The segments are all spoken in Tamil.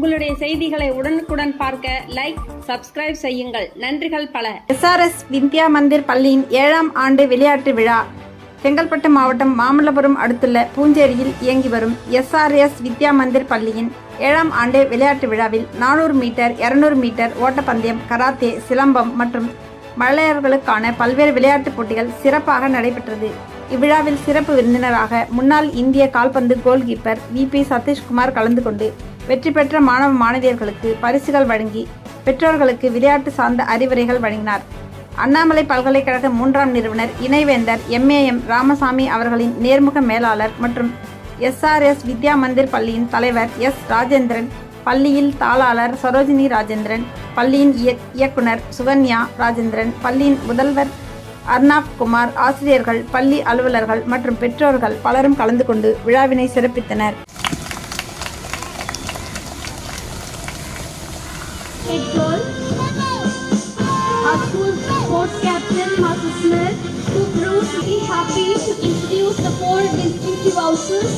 உங்களுடைய செய்திகளை உடனுக்குடன் பார்க்க லைக் சப்ஸ்கிரைப் செய்யுங்கள். நன்றிகள் பல. எஸ்ஆர்எஸ் வித்யா மந்திர் பள்ளியின் ஏழாம் ஆண்டு விளையாட்டு விழா செங்கல்பட்டு மாவட்டம் மாமல்லபுரம் அடுத்துள்ள பூஞ்சேரியில் இயங்கி வரும் எஸ்ஆர்எஸ் வித்யா மந்திர் பள்ளியின் ஏழாம் ஆண்டு விளையாட்டு விழாவில் நானூறு மீட்டர் இரநூறு மீட்டர் ஓட்டப்பந்தயம் கராத்தே சிலம்பம் மற்றும் மழையர்களுக்கான பல்வேறு விளையாட்டுப் போட்டிகள் சிறப்பாக நடைபெற்றது. இவ்விழாவில் சிறப்பு விருந்தினராக முன்னாள் இந்திய கால்பந்து கோல்கீப்பர் வி பி சதீஷ்குமார் கலந்து கொண்டு வெற்றி பெற்ற மாணவ மாணவியர்களுக்கு பரிசுகள் வழங்கி பெற்றோர்களுக்கு விளையாட்டு சார்ந்த அறிவுரைகள் வழங்கினார். அண்ணாமலை பல்கலைக்கழக மூன்றாம் நிறுவனர் இணைவேந்தர் எம்ஏஎம் ராமசாமி அவர்களின் நேர்முக மேலாளர் மற்றும் எஸ்ஆர்எஸ் வித்யா மந்திர் பள்ளியின் தலைவர் எஸ். ராஜேந்திரன் பள்ளியில் தாளாளர் சரோஜினி ராஜேந்திரன் பள்ளியின் இயக்குனர் சுகன்யா ராஜேந்திரன் பள்ளியின் முதல்வர் அர்னாப் குமார் ஆசிரியர்கள் பள்ளி அலுவலர்கள் மற்றும் பெற்றோர்கள் பலரும் கலந்து கொண்டு விழாவினை சிறப்பித்தனர். Sports captain, Master Smith, who proves to be happy to introduce the four distinctive houses,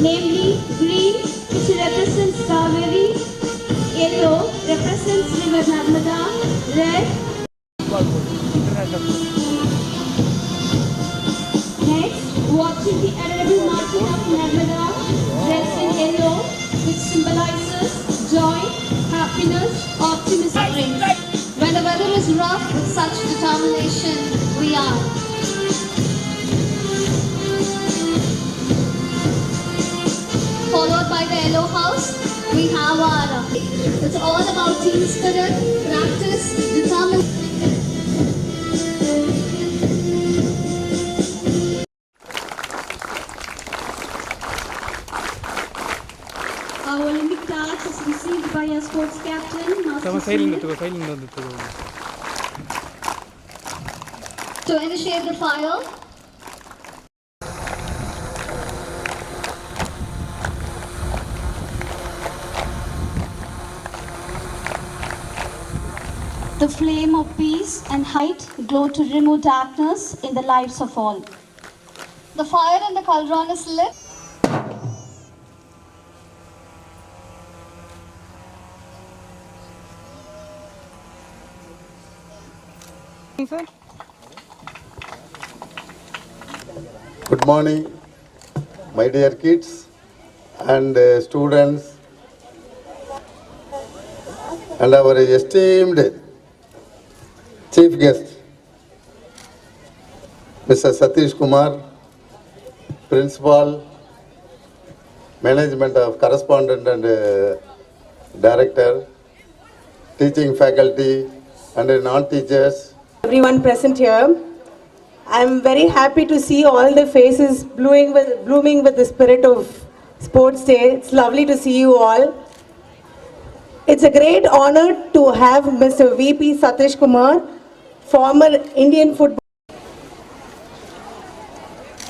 namely green, which represents Kaveri, yellow represents River Narmada, red. Next, watching the honorable marching of Narmada, dressed in yellow, which symbolizes joy, happiness, optimism. When the weather is rough, such revelation we are. Followed by the yellow house, we have our. It's all about team spirit, practice, determination. Our Olympic badge is received by our sports captain. Sama sailing, sailing, sailing. To initiate the fire. The flame of peace and height glow to remove darkness in the lives of all. The fire in the cauldron is lit. Sir Good morning, my dear kids and uh, students and our esteemed chief guest, Mr. Satish Kumar, principal, management of correspondent and uh, director, teaching faculty and uh, non-teachers, everyone present here. I'm very happy to see all the faces blooming with, blooming with the spirit of sports day. It's lovely to see you all. It's a great honor to have Mr. VP Satish Kumar, former Indian football.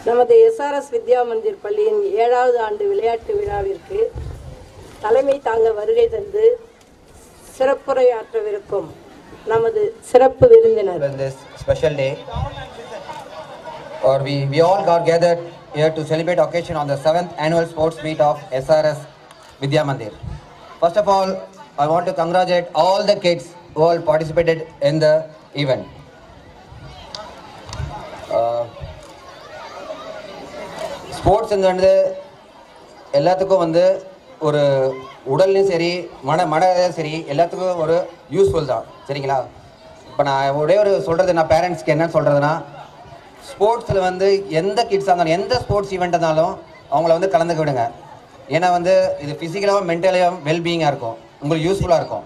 நமது எஸ்ஆர்எஸ் வித்யா மந்திர் பள்ளியின் ஏழாவது ஆண்டு விளையாட்டு விழாவிற்கு தலைமை தாங்க வருகை தந்து சிறப்புரையாற்றவிருக்கும் நமது சிறப்பு விருந்தினர் on this special day. Or we, we all got gathered here to celebrate occasion on the 7th annual sports meet of SRS Vidya Mandir. First of all, I want to congratulate all the kids who all participated in the event. Uh, sports வந்து எல்லாத்துக்கும் வந்து ஒரு உடல்லையும் சரி மன மனதும் சரி எல்லாத்துக்கும் ஒரு யூஸ்ஃபுல் தான் சரிங்களா இப்போ நான் ஒரே ஒரு சொல்கிறது நான் பேரண்ட்ஸ்க்கு என்னன்னு சொல்கிறதுனா ஸ்போர்ட்ஸில் வந்து எந்த கிட்ஸாக இருந்தாலும் எந்த ஸ்போர்ட்ஸ் ஈவெண்ட் இருந்தாலும் அவங்கள வந்து கலந்துக்க விடுங்க. ஏன்னா வந்து இது ஃபிசிக்கலாகவும் மென்டலாகவும் வெல்பீயிங்காக இருக்கும். உங்களுக்கு யூஸ்ஃபுல்லாக இருக்கும்.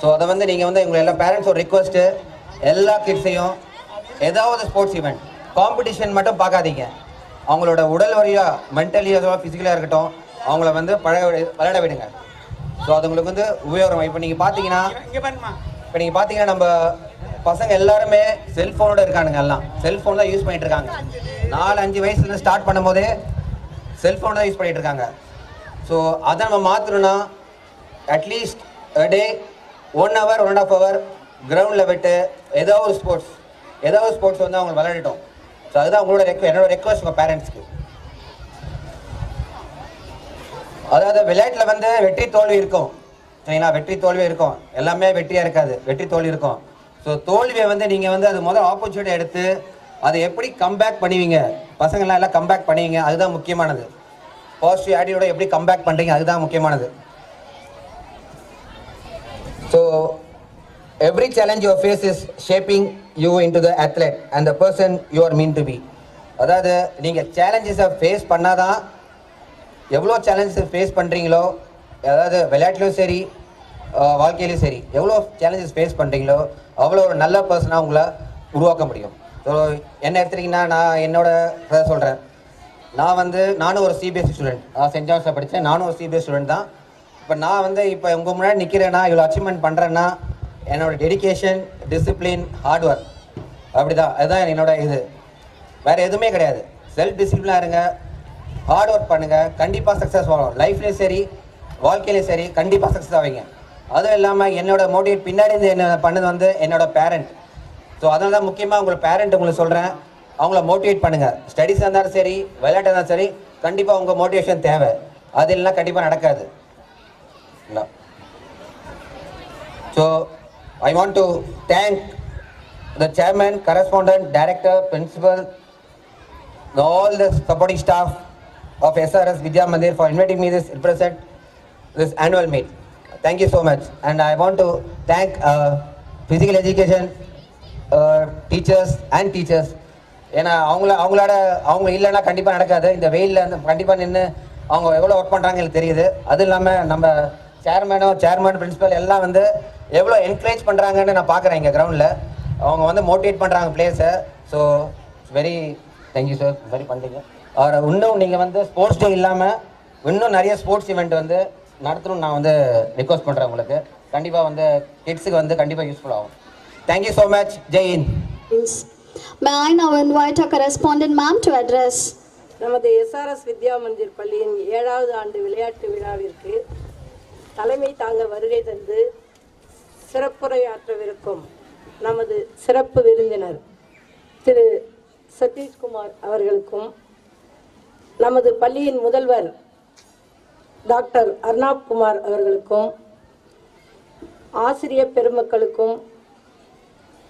ஸோ அதை வந்து நீங்கள் வந்து உங்களை எல்லா பேரண்ட்ஸ் ஒரு ரிக்வஸ்ட்டு எல்லா கிட்ஸையும் ஏதாவது ஸ்போர்ட்ஸ் ஈவெண்ட் காம்படிஷன் மட்டும் பார்க்காதீங்க. அவங்களோட உடல் வழியாக மென்டலி அதுவாக ஃபிசிக்கலாக இருக்கட்டும் அவங்கள வந்து பழக விளையாட விடுங்க. ஸோ அது உங்களுக்கு வந்து உபயோகம் இப்போ நீங்கள் பார்த்தீங்கன்னா இப்போ நீங்கள் பார்த்தீங்கன்னா நம்ம பசங்க எல்லாருமே செல்ஃபோனோட இருக்கானுங்க எல்லாம். செல்ஃபோன் தான் யூஸ் பண்ணிட்டு இருக்காங்க நாலு அஞ்சு வயசுலேருந்து ஸ்டார்ட் பண்ணும்போதே செல்ஃபோன் தான் யூஸ் பண்ணிட்டு இருக்காங்க ஸோ அதை நம்ம மாற்றணும்னா at least day one hour one and half hour கிரவுண்டில் விட்டு ஏதோ ஒரு ஸ்போர்ட்ஸ் ஏதோ ஒரு ஸ்போர்ட்ஸ் வந்து அவங்க விளையாடட்டும். ஸோ அதுதான் உங்களோட ரெக்வ என்னோட ரெக்வஸ்ட் உங்கள் பேரண்ட்ஸ்க்கு அதாவது விளையாட்டில் வந்து வெற்றி தோல்வி இருக்கும். சரிங்களா? வெற்றி தோல்வி இருக்கும். எல்லாமே வெற்றியாக இருக்காது. வெற்றி தோல்வி இருக்கும். ஸோ தோல்வியை வந்து நீங்கள் வந்து அது முதல் ஆப்பர்ச்சுனிட்டி எடுத்து அதை எப்படி கம்பேக் பண்ணுவீங்க? பசங்கள்லாம் எல்லாம் கம்பேக் பண்ணுவீங்க அதுதான் முக்கியமானது. பாசிட்டிவ் ஆடியோட எப்படி கம்பேக் பண்ணுறீங்க அதுதான் முக்கியமானது. So every challenge your face is shaping you into the athlete and the person you are mean to be அதாவது நீங்கள் சேலஞ்சஸை ஃபேஸ் பண்ணாதான் எவ்வளோ சேலஞ்சஸை ஃபேஸ் பண்ணுறீங்களோ அதாவது விளையாட்டுலையும் சரி வாழ்க்கையிலையும் சரி. எவ்வளோ சேலஞ்சஸ் ஃபேஸ் பண்ணுறீங்களோ அவ்வளோ ஒரு நல்ல பர்சனாக உங்களை உருவாக்க முடியும். ஸோ என்ன எடுத்துட்டிங்கன்னா நான் என்னோட சொல்கிறேன் நான் வந்து நானும் ஒரு சிபிஎஸ்சி ஸ்டூடெண்ட் நான் சென்ட் ஜான்ஸில் படித்தேன் நானும் ஒரு சிபிஎஸ் ஸ்டூடெண்ட் தான். இப்போ நான் வந்து இப்போ உங்கள் முன்னாடி நிற்கிறேன்னா இவ்வளோ அச்சீவ்மெண்ட் பண்ணுறேன்னா என்னோட டெடிகேஷன் டிசிப்ளின் ஹார்ட் ஒர்க் அப்படி தான் அதுதான் என்னோட இது. வேறு எதுவுமே கிடையாது. செல்ஃப் டிசிப்ளினாக இருங்க. ஹார்ட் ஒர்க் பண்ணுங்கள் கண்டிப்பாக சக்ஸஸ் ஆகும் லைஃப்லேயும் சரி வாழ்க்கையிலையும் சரி கண்டிப்பாக சக்ஸஸ் ஆவீங்க. அதுவும் இல்லாமல் என்னோட மோட்டிவேட் பின்னாடி இருந்து என்ன பண்ணது வந்து என்னோட பேரண்ட் ஸோ அதனால தான் முக்கியமாக உங்களை பேரண்ட் உங்களுக்கு சொல்கிறேன் அவங்கள மோட்டிவேட் பண்ணுங்கள் ஸ்டடீஸாக இருந்தாலும் சரி விளையாட்டாக இருந்தாலும் சரி கண்டிப்பாக உங்கள் மோட்டிவேஷன் தேவை. அது இல்லைன்னா கண்டிப்பாக நடக்காது. இல்லை. So I want to thank the chairman correspondent director principal all the supporting staff of SRS Vidya Mandir for inviting me this represent this annual meet Thank you so much. And I want to thank uh, physical education uh, teachers and teachers. ஏன்னா அவங்கள அவங்களோட அவங்க இல்லைன்னா கண்டிப்பாக நடக்காது. இந்த வெயிலில் அந்த கண்டிப்பாக நின்று அவங்க எவ்வளோ ஒர்க் பண்ணுறாங்க எனக்கு தெரியுது. அது இல்லாமல் நம்ம சேர்மேனும் சேர்மேன் பிரின்ஸிபல் எல்லாம் வந்து எவ்வளோ என்கரேஜ் பண்ணுறாங்கன்னு நான் பார்க்குறேன் இங்கே கிரவுண்டில் அவங்க வந்து மோட்டிவேட் பண்ணுறாங்க பிளேஸை so very thank you sir very பண்ணுறீங்க இன்னும் நீங்கள் வந்து ஸ்போர்ட்ஸ் டே இல்லாமல் இன்னும் நிறைய ஸ்போர்ட்ஸ் ஈவெண்ட் வந்து நடத்தணும்னு நான் வந்து ரிக்வஸ்ட் பண்ணுறேன் உங்களுக்கு. கண்டிப்பாக வந்து கிட்ஸுக்கு வந்து கண்டிப்பாக யூஸ்ஃபுல் ஆகும். Thank you so much Jai Hind May I now invite our correspondent ma'am to address? நமது எஸ்ஆர்எஸ் வித்யா மந்திர் பள்ளியின் ஏழாவது ஆண்டு விளையாட்டு விழாவிற்கு தலைமை தாங்க வருகை தந்து சிறப்புரையாற்றவிருக்கும் நமது சிறப்பு விருந்தினர் திரு சதீஷ்குமார் அவர்களுக்கும் நமது பள்ளியின் முதல்வர் டாக்டர் அர்ணாப் குமார் அவர்களுக்கும் ஆசிரிய பெருமக்களுக்கும்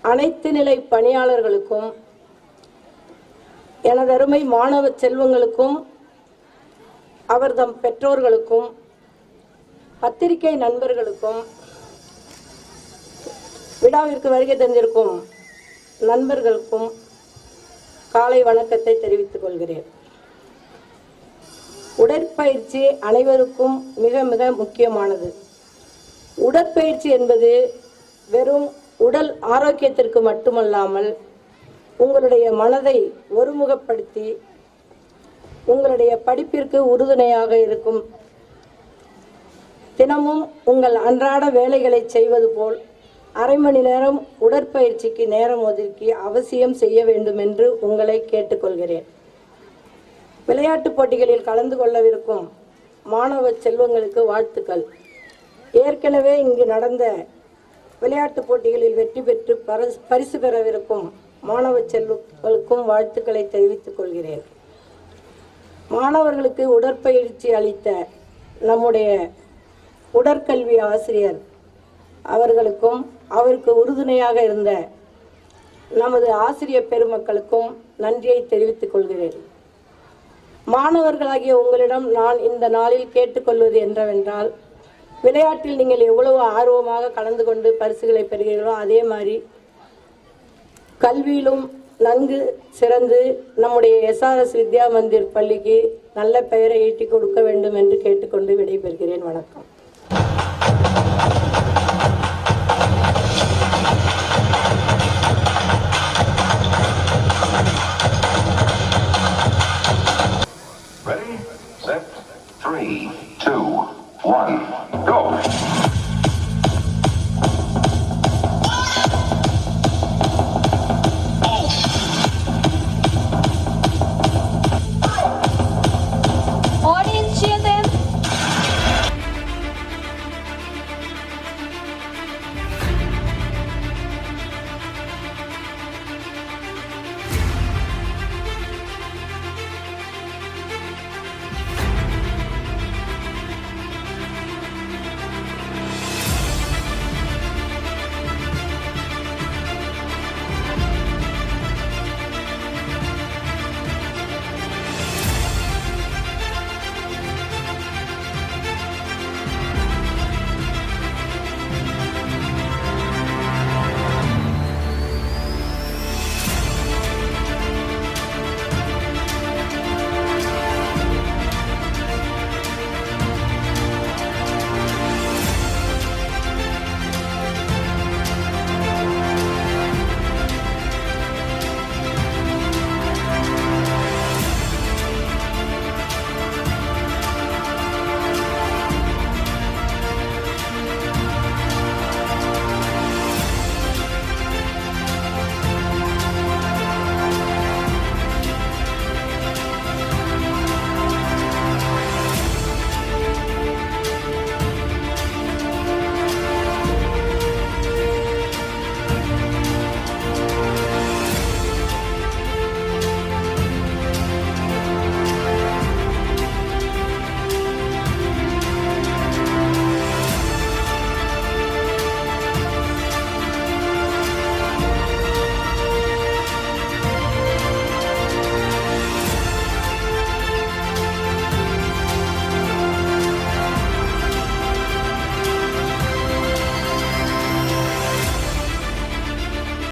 அனைத்து நிலை பணியாளர்களுக்கும் எனதருமை மாணவ செல்வங்களுக்கும் அவர்தம் பெற்றோர்களுக்கும் பத்திரிகை நண்பர்களுக்கும் விழாவிற்கு வருகை தந்திருக்கும் நண்பர்களுக்கும் காலை வணக்கத்தை தெரிவித்துக் கொள்கிறேன். உடற்பயிற்சி அனைவருக்கும் மிக மிக முக்கியமானது. உடற்பயிற்சி என்பது வெறும் உடல் ஆரோக்கியத்திற்கு மட்டுமல்லாமல் உங்களுடைய மனதை ஒருமுகப்படுத்தி உங்களுடைய படிப்பிற்கு உறுதுணையாக இருக்கும். தினமும் உங்கள் அன்றாட வேலைகளை செய்வது போல் அரை மணி நேரம் உடற்பயிற்சிக்கு நேரம் ஒதுக்கி அவசியம் செய்ய வேண்டும் என்று உங்களை கேட்டுக்கொள்கிறேன். விளையாட்டுப் போட்டிகளில் கலந்து கொள்ளவிருக்கும் மாணவ செல்வங்களுக்கு வாழ்த்துக்கள். ஏற்கனவே இங்கு நடந்த விளையாட்டுப் போட்டிகளில் வெற்றி பெற்று பரிசு பரிசு பெறவிருக்கும் மாணவ செல்வங்களுக்கும் வாழ்த்துக்களை தெரிவித்துக் கொள்கிறேன். மாணவர்களுக்கு உடற்பயிற்சி அளித்த நம்முடைய உடற்கல்வி ஆசிரியர் அவர்களுக்கும் அவருக்கு உறுதுணையாக இருந்த நமது ஆசிரியர் பெருமக்களுக்கும் நன்றியை தெரிவித்துக் கொள்கிறேன். மாணவர்களாகிய உங்களிடம் நான் இந்த நாளில் கேட்டுக்கொள்வது என்றவென்றால் விளையாட்டில் நீங்கள் எவ்வளவு ஆர்வமாக கலந்து கொண்டு பரிசுகளை பெறுகிறீர்களோ அதே மாதிரி கல்வியிலும் நன்கு சிறந்து நம்முடைய எஸ்ஆர்எஸ் வித்யா மந்திர் பள்ளிக்கு நல்ல பெயரை ஈட்டிக் கொடுக்க வேண்டும் என்று கேட்டுக்கொண்டு விடைபெறுகிறேன். வணக்கம்.